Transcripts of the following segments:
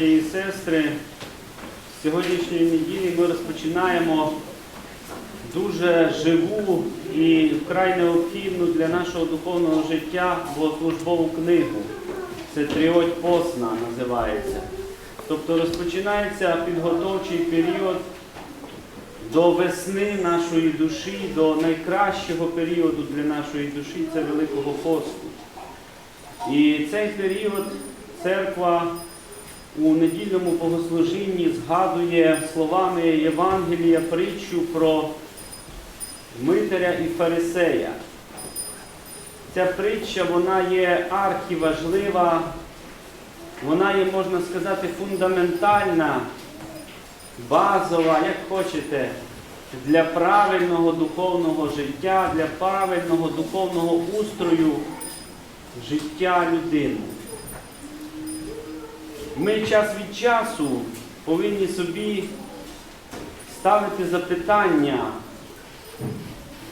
Браття і сестри, з сьогоднішньої неділі ми розпочинаємо дуже живу і вкрай необхідну для нашого духовного життя богослужбову книгу. Це Тріоть Посна називається. Тобто розпочинається підготовчий період до весни нашої душі, до найкращого періоду для нашої душі це Великого посту. І цей період церква у недільному богослужінні згадує словами Євангелія притчу про Митаря і Фарисея. Ця притча вона є архіважлива, вона є, можна сказати, фундаментальна базова, як хочете, для правильного духовного життя, для правильного духовного устрою життя людини. Ми час від часу повинні собі ставити запитання,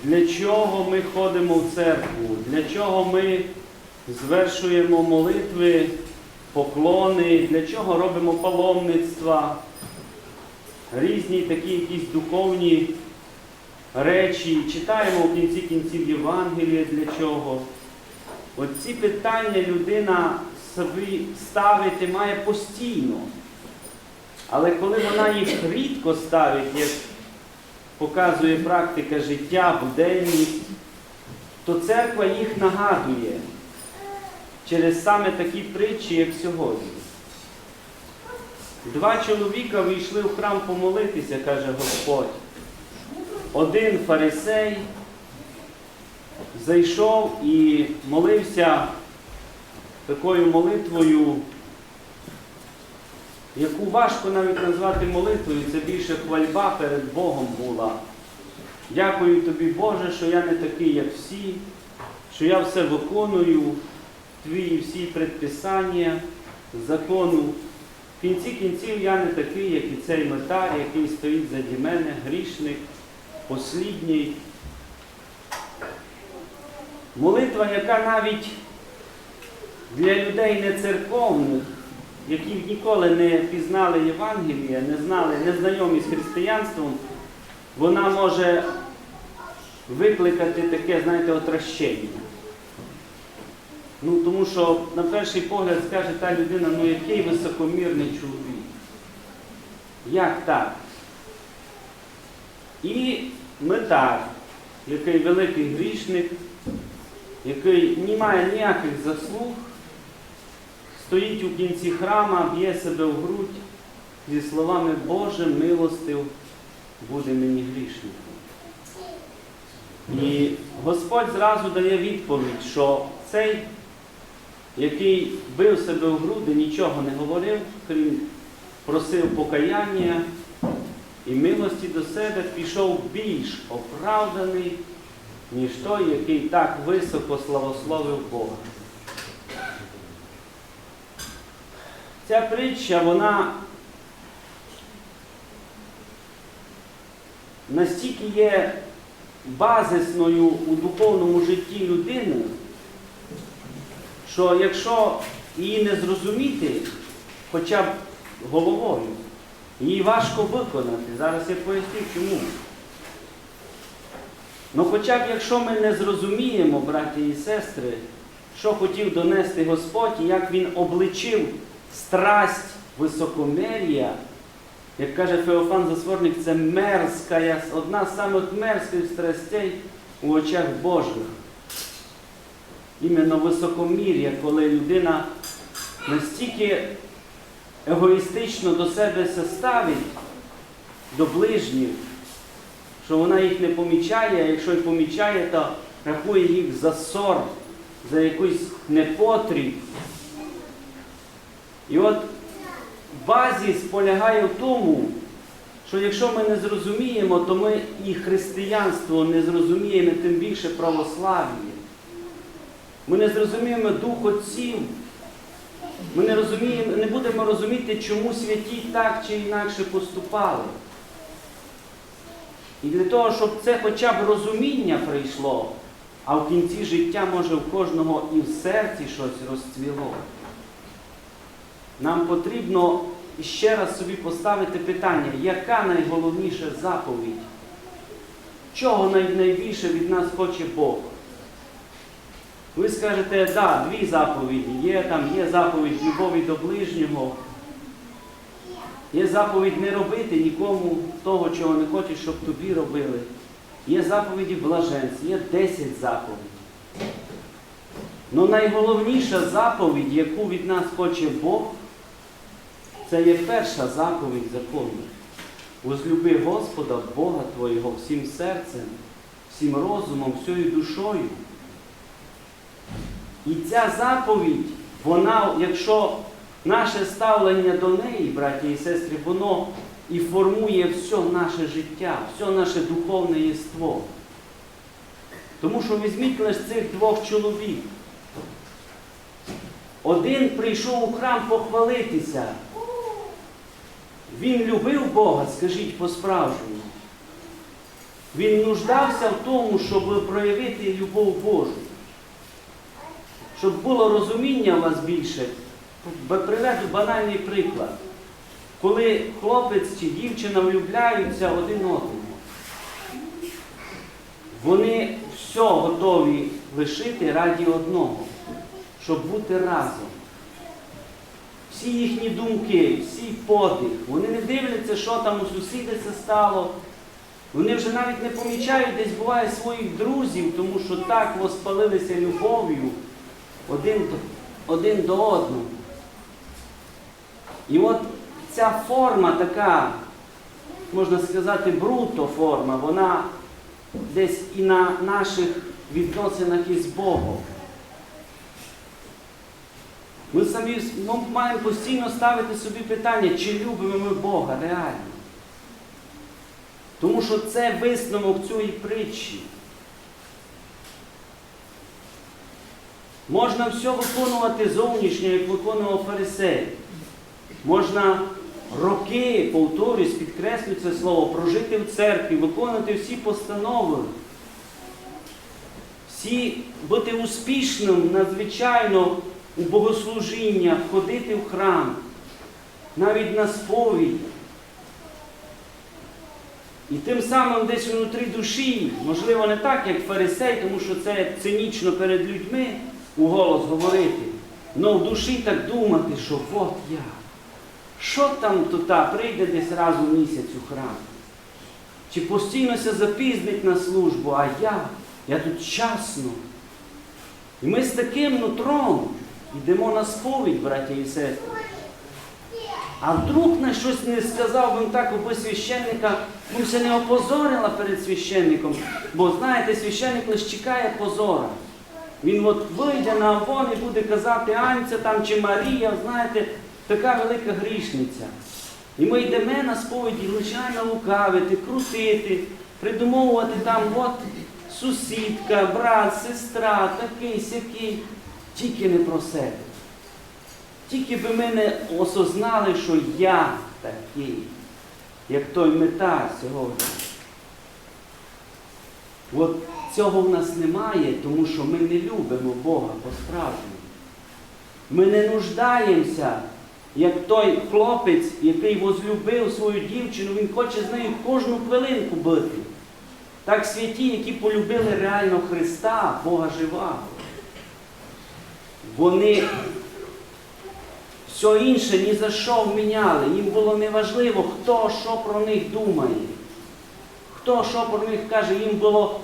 для чого ми ходимо в церкву, для чого ми звершуємо молитви, поклони, для чого робимо паломництва різні такі якісь духовні речі, читаємо в кінці кінців Євангелія для чого. От ці питання людина собі ставити має постійно. Але коли вона їх рідко ставить, як показує практика життя, буденність, то церква їх нагадує через саме такі притчі, як сьогодні. Два чоловіка вийшли в храм помолитися, каже Господь. Один фарисей зайшов і молився такою молитвою, яку важко навіть назвати молитвою, це більше хвальба перед Богом була. Дякую тобі, Боже, що я не такий, як всі, що я все виконую, твої всі предписання, закону. В кінці кінців я не такий, як і цей метар, який стоїть заді мене, грішник, послідній. Молитва, яка навіть для людей не церковних, які ніколи не пізнали Євангелія, не знали, не знайомі з християнством, вона може викликати таке, знаєте, отращення. Ну, тому що на перший погляд скаже та людина, ну який високомірний чоловік. Як так? І метар, який великий грішник, який не має ніяких заслуг, стоїть у кінці храма, б'є себе в грудь зі словами Боже, милостив буде мені грішником. І Господь зразу дає відповідь, що цей, який бив себе в груди, нічого не говорив, крім просив покаяння і милості до себе, пішов більш оправданий, ніж той, який так високо славословив Бога. Ця притча, вона настільки є базисною у духовному житті людини, що якщо її не зрозуміти, хоча б головою, її важко виконати. Зараз я поясню чому. Ну хоча б якщо ми не зрозуміємо, браті і сестри, що хотів донести Господь і як Він обличив страсть високомерія, як каже Феофан Засворник, це мерзка, одна з самих мерзких страстей у очах Божих. Іменно високомір'я, коли людина настільки егоїстично до себе се ставить, до ближніх, що вона їх не помічає, а якщо й помічає, то рахує їх за ссор, за якийсь непотріб. І от базіс полягає в тому, що якщо ми не зрозуміємо, то ми і християнство не зрозуміємо, тим більше православ'я. Ми не зрозуміємо дух отців. Ми не, розуміємо, не будемо розуміти, чому святі так чи інакше поступали. І для того, щоб це хоча б розуміння прийшло, а в кінці життя може в кожного і в серці щось розцвіло. Нам потрібно ще раз собі поставити питання, яка найголовніша заповідь? Чого найбільше від нас хоче Бог? Ви скажете, так, да, дві заповіді. Є там є заповідь любові до ближнього. Є заповідь не робити нікому того, чого не хочеш, щоб тобі робили. Є заповіді блаженств, є 10 заповідей. Але найголовніша заповідь, яку від нас хоче Бог, це є перша заповідь закону. Возлюби Господа, Бога Твого всім серцем, всім розумом, всією душою. І ця заповідь, вона, якщо наше ставлення до неї, браті і сестри, воно і формує все наше життя, все наше духовне єство. Тому що візьміть лише цих двох чоловік. Один прийшов у храм похвалитися. Він любив Бога, скажіть по-справжньому. Він нуждався в тому, щоб проявити любов Божу. Щоб було розуміння у вас більше, приведу банальний приклад. Коли хлопець чи дівчина влюбляються один одного, вони все готові лишити раді одного, щоб бути разом. Всі їхні думки, всі подих, вони не дивляться, що там у сусіда це стало. Вони вже навіть не помічають десь буває своїх друзів, тому що так воспалилися любов'ю один один до одного. І от ця форма така, можна сказати, бруто форма, вона десь і на наших відносинах із Богом. Ми самі ми маємо постійно ставити собі питання, чи любимо ми Бога реально. Тому що це висновок цієї притчі. Можна все виконувати зовнішньо, як виконував фарисей. Можна роки, повторюсь, підкреслюю це слово, прожити в церкві, виконувати всі постанови, всі бути успішним надзвичайно у богослужіннях, ходити в храм, навіть на сповідь. І тим самим десь внутрі душі, можливо, не так, як фарисей, тому що це цинічно перед людьми у голос говорити, але в душі так думати, що от я. Що там тута прийде десь раз у місяць у храм? Чи постійно се запізнить на службу, а я, я тут часно. І ми з таким нутром йдемо на сповідь, браті і сестри. А вдруг на щось не сказав би так аби священника, ну все не опозорила перед священником. Бо знаєте, священник лише чекає позора. Він от вийде на авон і буде казати Анця там чи Марія, знаєте, така велика грішниця. І ми йдемо на сповіді, починаємо лукавити, крутити, придумовувати там, от сусідка, брат, сестра, такий, сякий, тільки не про себе. Тільки би ми не осознали, що я такий, як той мета сьогодні. От цього в нас немає, тому що ми не любимо Бога по-справжньому. Ми не нуждаємося, як той хлопець, який возлюбив свою дівчину, він хоче з нею кожну хвилинку бити. Так святі, які полюбили реально Христа, Бога живого. Вони все інше ні за що вміняли. Їм було неважливо, хто що про них думає. Хто що про них каже, їм було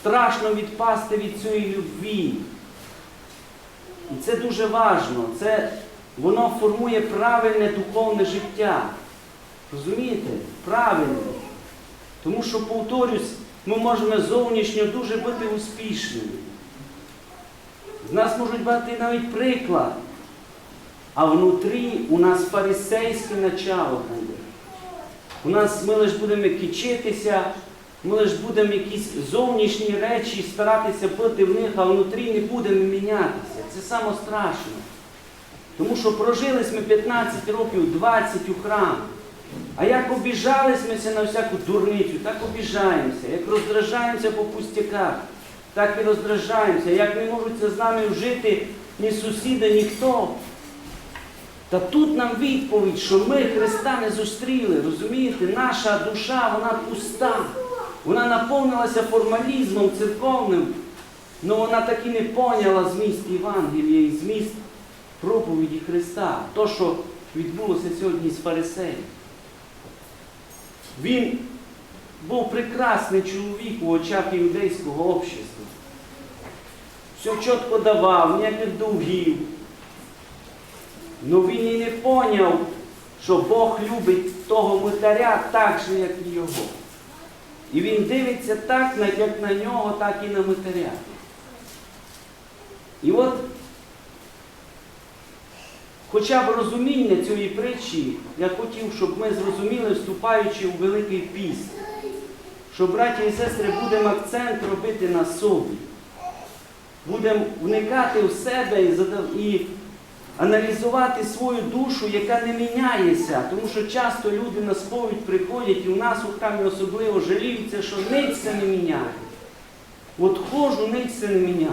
страшно відпасти від цієї любві. І це дуже важливо. Це, воно формує правильне духовне життя. Розумієте? Правильне. Тому що, повторюсь, ми можемо зовнішньо дуже бути успішними. З нас можуть бути навіть приклад. А внутрі у нас фарисейське начало буде. У нас ми лише будемо кичитися, ми лише будемо якісь зовнішні речі старатися бути в них, а внутрі не будемо мінятися. Це саме страшно. Тому що прожили ми 15 років, 20 у храм. А як обіжались ми на всяку дурницю, так обіжаємося, як роздражаємося по пустяках. Так і роздражаємося, як не можуть це з нами вжити ні сусіди, ніхто. Та тут нам відповідь, що ми Христа не зустріли. Розумієте, наша душа, вона пуста. Вона наповнилася формалізмом церковним, але вона так і не поняла зміст Євангелія і зміст проповіді Христа. То, що відбулося сьогодні з фарисеєм. Він був прекрасний чоловік у очах іудейського общества. Все чітко давав, ніяких довгів. Ну він і не поняв, що Бог любить того митаря так же, як і його. І він дивиться так, як на нього, так і на митаря. І от хоча б розуміння цієї притчі, я хотів, щоб ми зрозуміли, вступаючи у Великий Піст, що, браті і сестри, будемо акцент робити на собі. Будемо вникати в себе і, і аналізувати свою душу, яка не міняється. Тому що часто люди на сповідь приходять і у нас у храмі особливо жаліються, що ниця не міняє. От хожу, ниця не міняє.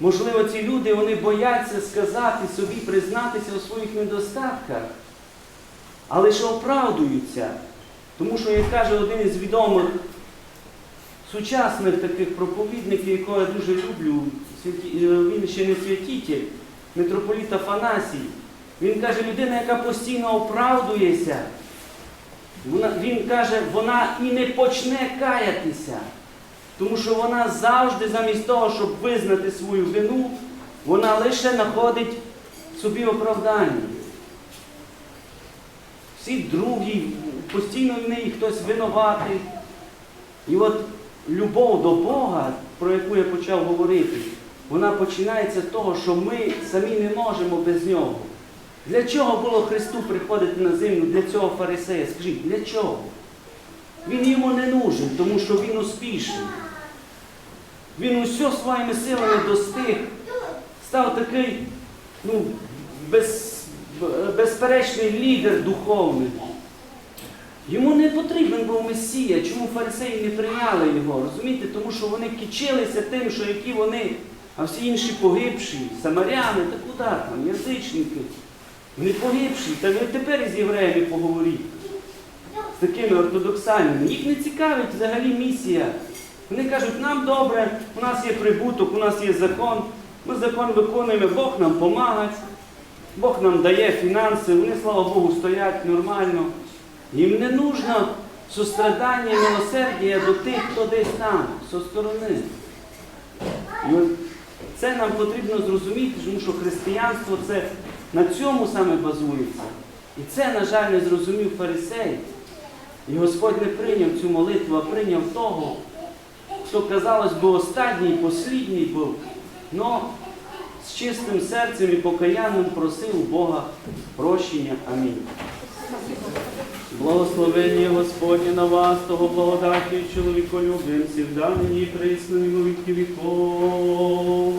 Можливо, ці люди вони бояться сказати собі, признатися у своїх недостатках, але що оправдуються. Тому що, як каже один із відомих сучасних таких проповідників, якого я дуже люблю, е, він ще не святитель, митрополіт Афанасій. Він каже, людина, яка постійно оправдується, вона, він каже, вона і не почне каятися. Тому що вона завжди, замість того, щоб визнати свою вину, вона лише знаходить собі оправдання. Всі другі, постійно в неї хтось винуватий. І от любов до Бога, про яку я почав говорити, вона починається з того, що ми самі не можемо без нього. Для чого було Христу приходити на землю, для цього фарисея? Скажіть, для чого? Він йому не нужен, тому що він успішний. Він усе своїми силами достиг, став такий ну, без, безперечний лідер духовний. Йому не потрібен був Месія. Чому фарисеї не прийняли його? Розумієте? Тому що вони кичилися тим, що які вони, а всі інші погибші, самаряни, та куди там, язичники. Вони погибші. Та ви тепер із євреями поговоріть. З такими ортодоксальними. Їх не цікавить взагалі місія. Вони кажуть, нам добре, у нас є прибуток, у нас є закон, ми закон виконуємо, Бог нам допомагає, Бог нам дає фінанси, вони, слава Богу, стоять нормально. Їм не нужно сострадання милосердя до тих, хто десь там, зі сторони. І це нам потрібно зрозуміти, тому що християнство це на цьому саме базується. І це, на жаль, не зрозумів фарисей. І Господь не прийняв цю молитву, а прийняв того, хто, казалось би, останній, послідній був, но з чистим серцем і покаянним просив Бога прощення. Амінь. Благословення Господні на вас, того благодаті і чоловіколюбим, всегда нині і присно і віков.